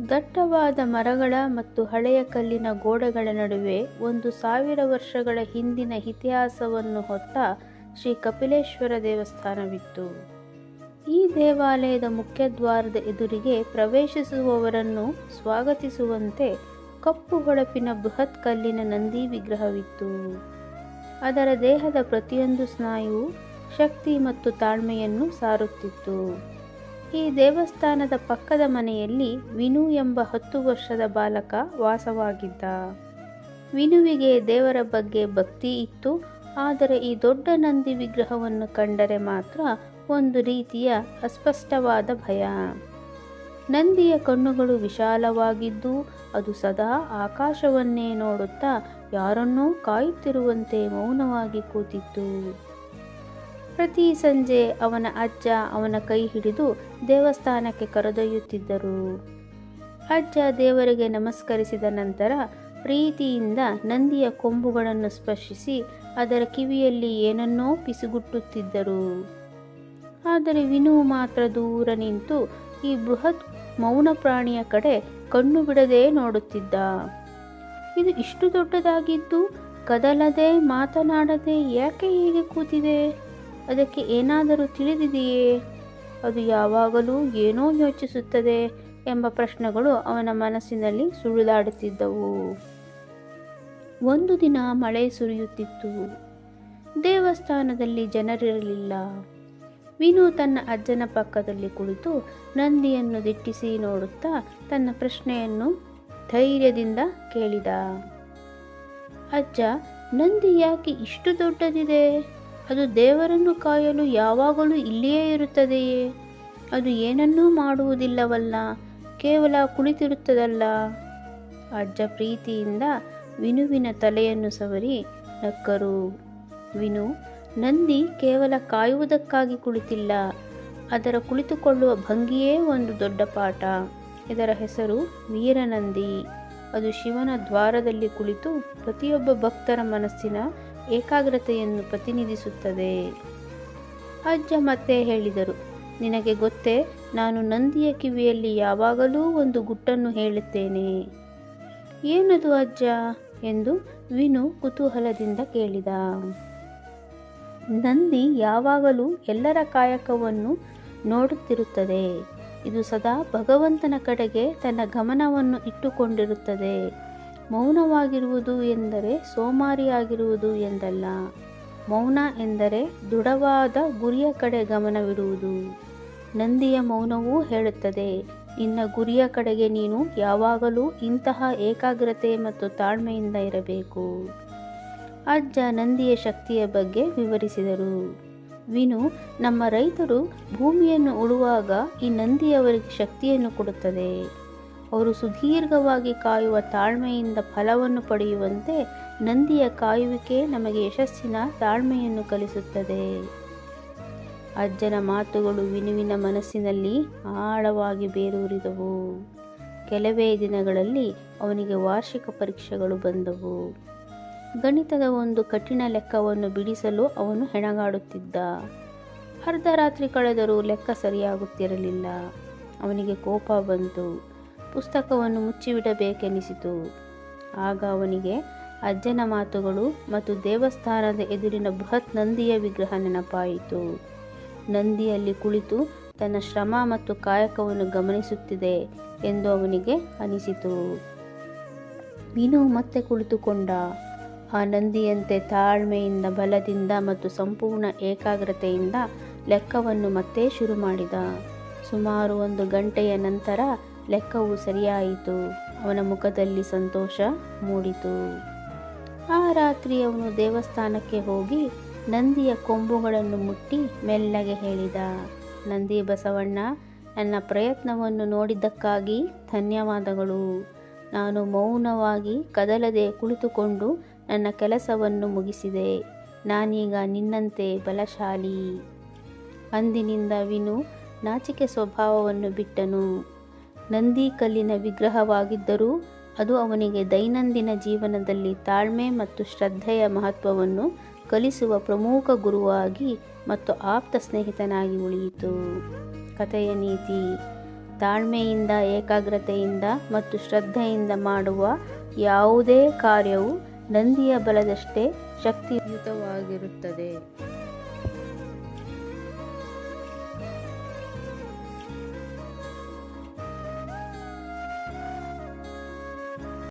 ದಟ್ಟವಾದ ಮರಗಳ ಮತ್ತು ಹಳೆಯ ಕಲ್ಲಿನ ಗೋಡೆಗಳ ನಡುವೆ ಒಂದು ಸಾವಿರ ವರ್ಷಗಳ ಹಿಂದಿನ ಇತಿಹಾಸವನ್ನು ಹೊತ್ತ ಶ್ರೀ ಕಪಿಲೇಶ್ವರ ದೇವಸ್ಥಾನವಿತ್ತು. ಈ ದೇವಾಲಯದ ಮುಖ್ಯದ್ವಾರದ ಎದುರಿಗೆ ಪ್ರವೇಶಿಸುವವರನ್ನು ಸ್ವಾಗತಿಸುವಂತೆ ಕಪ್ಪು ಹೊಳಪಿನ ಬೃಹತ್ ಕಲ್ಲಿನ ನಂದಿ ವಿಗ್ರಹವಿತ್ತು. ಅದರ ದೇಹದ ಪ್ರತಿಯೊಂದು ಸ್ನಾಯು ಶಕ್ತಿ ಮತ್ತು ತಾಳ್ಮೆಯನ್ನು ಸಾರುತ್ತಿತ್ತು. ಈ ದೇವಸ್ಥಾನದ ಪಕ್ಕದ ಮನೆಯಲ್ಲಿ ವಿನು ಎಂಬ ಹತ್ತು ವರ್ಷದ ಬಾಲಕ ವಾಸವಾಗಿದ್ದ. ವಿನುವಿಗೆ ದೇವರ ಬಗ್ಗೆ ಭಕ್ತಿ ಇತ್ತು, ಆದರೆ ಈ ದೊಡ್ಡ ನಂದಿ ವಿಗ್ರಹವನ್ನು ಕಂಡರೆ ಮಾತ್ರ ಒಂದು ರೀತಿಯ ಅಸ್ಪಷ್ಟವಾದ ಭಯ. ನಂದಿಯ ಕಣ್ಣುಗಳು ವಿಶಾಲವಾಗಿದ್ದು, ಅದು ಸದಾ ಆಕಾಶವನ್ನೇ ನೋಡುತ್ತಾ ಯಾರನ್ನೂ ಕಾಯುತ್ತಿರುವಂತೆ ಮೌನವಾಗಿ ಕೂತಿತ್ತು. ಪ್ರತಿ ಸಂಜೆ ಅವನ ಅಜ್ಜ ಅವನ ಕೈ ಹಿಡಿದು ದೇವಸ್ಥಾನಕ್ಕೆ ಕರೆದೊಯ್ಯುತ್ತಿದ್ದರು. ಅಜ್ಜ ದೇವರಿಗೆ ನಮಸ್ಕರಿಸಿದ ನಂತರ ಪ್ರೀತಿಯಿಂದ ನಂದಿಯ ಕೊಂಬುಗಳನ್ನು ಸ್ಪರ್ಶಿಸಿ ಅದರ ಕಿವಿಯಲ್ಲಿ ಏನನ್ನೋ ಪಿಸುಗುಟ್ಟುತ್ತಿದ್ದರು. ಆದರೆ ವಿನು ಮಾತ್ರ ದೂರ ನಿಂತು ಈ ಬೃಹತ್ ಮೌನ ಪ್ರಾಣಿಯ ಕಡೆ ಕಣ್ಣು ಬಿಡದೆ ನೋಡುತ್ತಿದ್ದ. ಇದು ಇಷ್ಟು ದೊಡ್ಡದಾಗಿದ್ದು ಕದಲದೆ ಮಾತನಾಡದೆ ಯಾಕೆ ಹೀಗೆ ಕೂತಿದೆ? ಅದಕ್ಕೆ ಏನಾದರೂ ತಿಳಿದಿದೆಯೇ? ಅದು ಯಾವಾಗಲೂ ಏನೋ ಯೋಚಿಸುತ್ತದೆ ಎಂಬ ಪ್ರಶ್ನೆಗಳು ಅವನ ಮನಸ್ಸಿನಲ್ಲಿ ಸುಳಿದಾಡುತ್ತಿದ್ದವು. ಒಂದು ದಿನ ಮಳೆ ಸುರಿಯುತ್ತಿತ್ತು. ದೇವಸ್ಥಾನದಲ್ಲಿ ಜನರಿರಲಿಲ್ಲ. ವಿನು ತನ್ನ ಅಜ್ಜನ ಪಕ್ಕದಲ್ಲಿ ಕುಳಿತು ನಂದಿಯನ್ನು ದಿಟ್ಟಿಸಿ ನೋಡುತ್ತಾ ತನ್ನ ಪ್ರಶ್ನೆಯನ್ನು ಧೈರ್ಯದಿಂದ ಕೇಳಿದ. ಅಜ್ಜ, ನಂದಿ ಯಾಕೆ ಇಷ್ಟು ದೊಡ್ಡದಿದೆ? ಅದು ದೇವರನ್ನು ಕಾಯಲು ಯಾವಾಗಲೂ ಇಲ್ಲಿಯೇ ಇರುತ್ತದೆಯೇ? ಅದು ಏನನ್ನೂ ಮಾಡುವುದಿಲ್ಲವಲ್ಲ, ಕೇವಲ ಕುಳಿತಿರುತ್ತದಲ್ಲ? ಅಜ್ಜ ಪ್ರೀತಿಯಿಂದ ವಿನುವಿನ ತಲೆಯನ್ನು ಸವರಿ ನಕ್ಕರು. ವಿನು, ನಂದಿ ಕೇವಲ ಕಾಯುವುದಕ್ಕಾಗಿ ಕುಳಿತಿಲ್ಲ. ಅದರ ಕುಳಿತುಕೊಳ್ಳುವ ಭಂಗಿಯೇ ಒಂದು ದೊಡ್ಡ ಪಾಠ. ಇದರ ಹೆಸರು ವೀರನಂದಿ. ಅದು ಶಿವನ ದ್ವಾರದಲ್ಲಿ ಕುಳಿತು ಪ್ರತಿಯೊಬ್ಬ ಭಕ್ತರ ಮನಸ್ಸಿನ ಏಕಾಗ್ರತೆಯನ್ನು ಪ್ರತಿನಿಧಿಸುತ್ತದೆ. ಅಜ್ಜ ಮತ್ತೆ ಹೇಳಿದರು, ನಿನಗೆ ಗೊತ್ತೇ, ನಾನು ನಂದಿಯ ಕಿವಿಯಲ್ಲಿ ಯಾವಾಗಲೂ ಒಂದು ಗುಟ್ಟನ್ನು ಹೇಳುತ್ತೇನೆ. ಏನದು ಅಜ್ಜ? ಎಂದು ವಿನು ಕುತೂಹಲದಿಂದ ಕೇಳಿದ. ನಂದಿ ಯಾವಾಗಲೂ ಎಲ್ಲರ ಕಾಯಕವನ್ನು ನೋಡುತ್ತಿರುತ್ತದೆ. ಇದು ಸದಾ ಭಗವಂತನ ಕಡೆಗೆ ತನ್ನ ಗಮನವನ್ನು ಇಟ್ಟುಕೊಂಡಿರುತ್ತದೆ. ಮೌನವಾಗಿರುವುದು ಎಂದರೆ ಸೋಮಾರಿಯಾಗಿರುವುದು ಎಂದಲ್ಲ. ಮೌನ ಎಂದರೆ ದೃಢವಾದ ಗುರಿಯ ಕಡೆ ಗಮನವಿಡುವುದು. ನಂದಿಯ ಮೌನವೂ ಹೇಳುತ್ತದೆ, ನಿನ್ನ ಗುರಿಯ ಕಡೆಗೆ ನೀನು ಯಾವಾಗಲೂ ಇಂತಹ ಏಕಾಗ್ರತೆ ಮತ್ತು ತಾಳ್ಮೆಯಿಂದ ಇರಬೇಕು ಅಜ್ಜ ನಂದಿಯ ಶಕ್ತಿಯ ಬಗ್ಗೆ ವಿವರಿಸಿದರು. ವಿನು, ನಮ್ಮ ರೈತರು ಭೂಮಿಯನ್ನು ಉಳುವಾಗ ಈ ನಂದಿಯವರಿಗೆ ಶಕ್ತಿಯನ್ನು ಕೊಡುತ್ತದೆ. ಅವರು ಸುದೀರ್ಘವಾಗಿ ಕಾಯುವ ತಾಳ್ಮೆಯಿಂದ ಫಲವನ್ನು ಪಡೆಯುವಂತೆ ನಂದಿಯ ಕಾಯುವಿಕೆ ನಮಗೆ ಯಶಸ್ಸಿನ ತಾಳ್ಮೆಯನ್ನು ಕಲಿಸುತ್ತದೆ. ಅಜ್ಜನ ಮಾತುಗಳು ವಿನುವಿನ ಮನಸ್ಸಿನಲ್ಲಿ ಆಳವಾಗಿ ಬೇರೂರಿದವು. ಕೆಲವೇ ದಿನಗಳಲ್ಲಿ ಅವನಿಗೆ ವಾರ್ಷಿಕ ಪರೀಕ್ಷೆಗಳು ಬಂದವು. ಗಣಿತದ ಒಂದು ಕಠಿಣ ಲೆಕ್ಕವನ್ನು ಬಿಡಿಸಲು ಅವನು ಹೆಣಗಾಡುತ್ತಿದ್ದ. ಅರ್ಧ ರಾತ್ರಿ ಕಳೆದರೂ ಲೆಕ್ಕ ಸರಿಯಾಗುತ್ತಿರಲಿಲ್ಲ. ಅವನಿಗೆ ಕೋಪ ಬಂತು. ಪುಸ್ತಕವನ್ನು ಮುಚ್ಚಿಬಿಡಬೇಕೆನಿಸಿತು. ಆಗ ಅವನಿಗೆ, ಅಜ್ಜನ ಮಾತುಗಳು ಮತ್ತು ದೇವಸ್ಥಾನದ ಎದುರಿನ ಬೃಹತ್ ನಂದಿಯ ವಿಗ್ರಹ ನೆನಪಾಯಿತು. ನಂದಿಯಲ್ಲಿ ಕುಳಿತು ತನ್ನ ಶ್ರಮ ಮತ್ತು ಕಾಯಕವನ್ನು ಗಮನಿಸುತ್ತಿದೆ ಎಂದು ಅವನಿಗೆ ಅನಿಸಿತು. ವಿನು ಮತ್ತೆ ಕುಳಿತುಕೊಂಡ. ಆ ನಂದಿಯಂತೆ ತಾಳ್ಮೆಯಿಂದ, ಬಲದಿಂದ ಮತ್ತು ಸಂಪೂರ್ಣ ಏಕಾಗ್ರತೆಯಿಂದ ಲೆಕ್ಕವನ್ನು ಮತ್ತೆ ಶುರು ಮಾಡಿದ ಸುಮಾರು ಒಂದು ಗಂಟೆಯ ನಂತರ ಲೆಕ್ಕವು ಸರಿಯಾಯಿತು. ಅವನ ಮುಖದಲ್ಲಿ ಸಂತೋಷ ಮೂಡಿತು. ಆ ರಾತ್ರಿ ಅವನು ದೇವಸ್ಥಾನಕ್ಕೆ ಹೋಗಿ ನಂದಿಯ ಕೊಂಬುಗಳನ್ನು ಮುಟ್ಟಿ ಮೆಲ್ಲಗೆ ಹೇಳಿದ, ನಂದಿ ಬಸವಣ್ಣ, ನನ್ನ ಪ್ರಯತ್ನವನ್ನು ನೋಡಿದ್ದಕ್ಕಾಗಿ ಧನ್ಯವಾದಗಳು. ನಾನು ಮೌನವಾಗಿ ಕದಲದೆ ಕುಳಿತುಕೊಂಡು ನನ್ನ ಕೆಲಸವನ್ನು ಮುಗಿಸಿದೆ. ನಾನೀಗ ನಿನ್ನಂತೆ ಬಲಶಾಲಿ ಅಂದಿನಿಂದ ವಿನು ನಾಚಿಕೆ ಸ್ವಭಾವವನ್ನು ಬಿಟ್ಟನು. ನಂದಿ ಕಲ್ಲಿನ ವಿಗ್ರಹವಾಗಿದ್ದರೂ ಅದು ಅವನಿಗೆ ದೈನಂದಿನ ಜೀವನದಲ್ಲಿ ತಾಳ್ಮೆ ಮತ್ತು ಶ್ರದ್ಧೆಯ ಮಹತ್ವವನ್ನು ಕಲಿಸುವ ಪ್ರಮುಖ ಗುರುವಾಗಿ ಮತ್ತು ಆಪ್ತ ಸ್ನೇಹಿತನಾಗಿ ಉಳಿಯಿತು. ಕಥೆಯ ನೀತಿ. ತಾಳ್ಮೆಯಿಂದ, ಏಕಾಗ್ರತೆಯಿಂದ ಮತ್ತು ಶ್ರದ್ಧೆಯಿಂದ ಮಾಡುವ ಯಾವುದೇ ಕಾರ್ಯವು ನಂದಿಯ ಬಲದಷ್ಟೇ ಶಕ್ತಿಯುತವಾಗಿರುತ್ತದೆ.